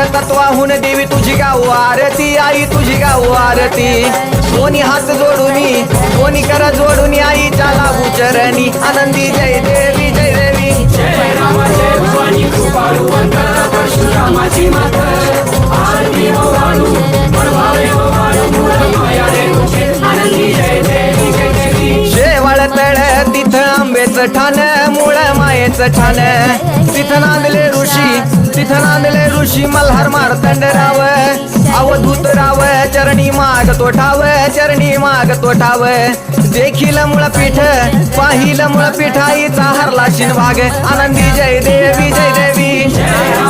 पंचतत्वाहून देवी तुझी गाव आरती आई तुझी गाव आरती. दोन्ही हात जोडून दोन्ही कर जोडून आईच्या लागू चरणी. आनंदी जय देवी जय देवी. जय राम जय भवानी कृपाळू परशुरामाची मात. आरती ओ वाळू मनभावे ओ वाळू मूळ माया रेणुके आनंदी जय देवी जय देवी. शेवाळ तळ तिथं आंबेचं ठाण मूळ मायेचं ठाण. तिथं नांदले ऋषी तिथ नांदले ऋषी मल्हार मारतंड राव. अवधूत राव चरणी माग तो ठाव चरणी माग तो ठाव देखील मुळ पीठ पाहिलं मुळ पिठाईचा हरला शिन भाग आनंदी जय देवी जय देवी.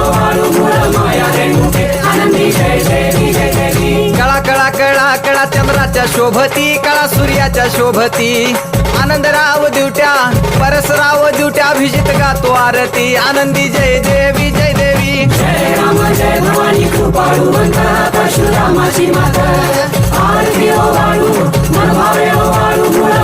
सूर्याच्या शोभती कळा सूर्याच्या शोभती. आनंदराव दिवट्या परसराव दिवट्या अभिजित गातो आरती. आनंदी जय देवी जय देवी. जय राम जय भवानी कृपाळू परशुरामाची माता. आरती ओ वाळू मनभावे ओ वाळू मुळा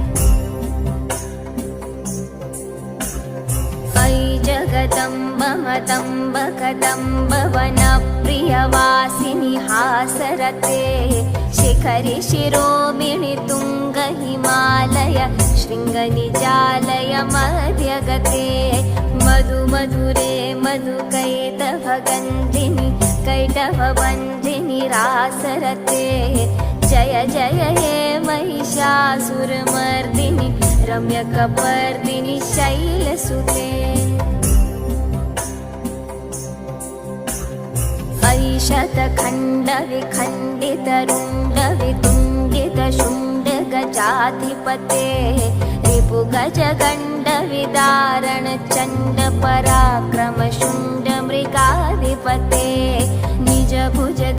जगदम्ब मतम्ब कदम्ब वनप्रियवासिनि हासरते शिखरि शिरोमिणि तुङ्ग हिमालय शृङ्गनिजालय मध्यगते मधु मधुरे मधुकैटभगन्धिनि कैटभबन्धिनि रासरते जय जय हे महिषासुरमर्दिनि रम्यकपर्दिनि शैलसुते शतखण्डविखण्डितरुण्डवितुण्डित शुण्ड गजाधिपते रिपु गज गण्डविधारणचण्ड पराक्रम शुण्ड मृगाधिपते निज भुज